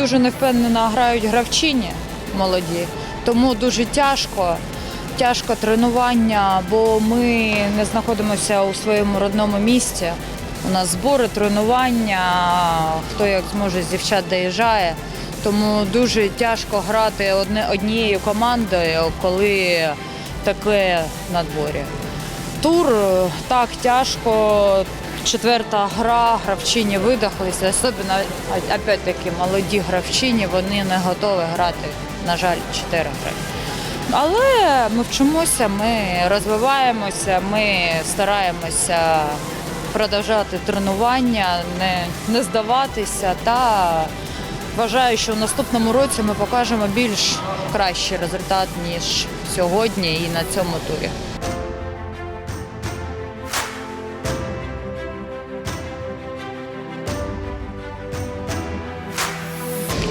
Дуже невпевнено грають гравчині молоді, тому дуже тяжко. Тяжко тренування, бо ми не знаходимося у своєму родному місті. У нас збори, тренування, хто як зможе з дівчат доїжджає. Тому дуже тяжко грати однією командою, коли таке надворі. Тур е, так тяжко. Четверта гра, гравчині видохлися, особливо опять-таки молоді гравчині, вони не готові грати, на жаль, чотири гри. Але ми вчимося, ми розвиваємося, ми стараємося продовжувати тренування, не, не здаватися та вважаю, що в наступному році ми покажемо більш кращий результат, ніж сьогодні і на цьому турі.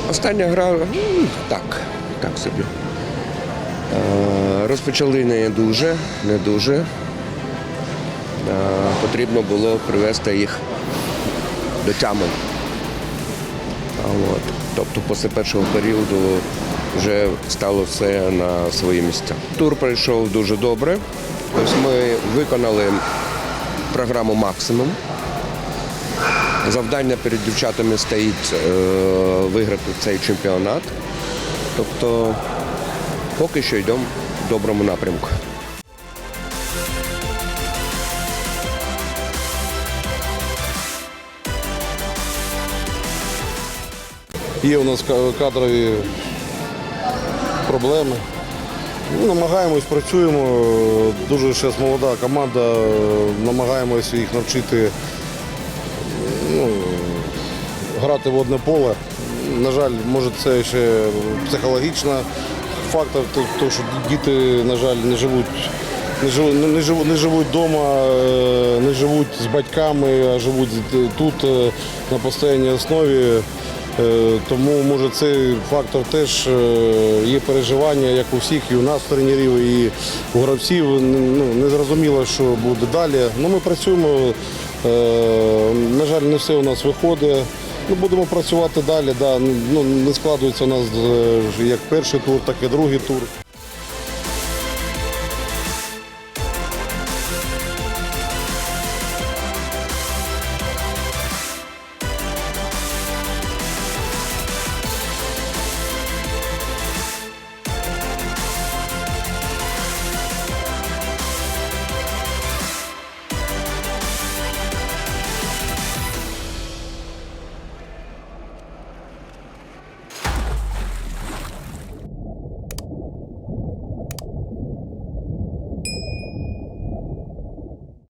Остання гра м, так, так собі. Е, Розпочали не дуже, не дуже. Е, Потрібно було привести їх до тями. От. Тобто після першого періоду вже стало все на свої місця. Тур пройшов дуже добре. Ось ми виконали програму максимум. Завдання перед дівчатами стоїть е, виграти цей чемпіонат. Тобто поки що йдемо в доброму напрямку. Є у нас кадрові проблеми. Намагаємось, працюємо. Дуже зараз молода команда, намагаємось їх навчити ну, грати в одне поле. На жаль, може це ще психологічний фактор, то- то, що діти, на жаль, не живуть. Не живуть, не, живуть, не живуть вдома, не живуть з батьками, а живуть тут е, на постійній основі. Е, Тому може цей фактор теж е, є переживання, як у всіх, і у нас тренерів, і у гравців. Ну, не зрозуміло, що буде далі. Ну, ми працюємо. е, На жаль, не все у нас виходить. Ну, будемо працювати далі. Да. Ну, не складується у нас як перший тур, так і другий тур.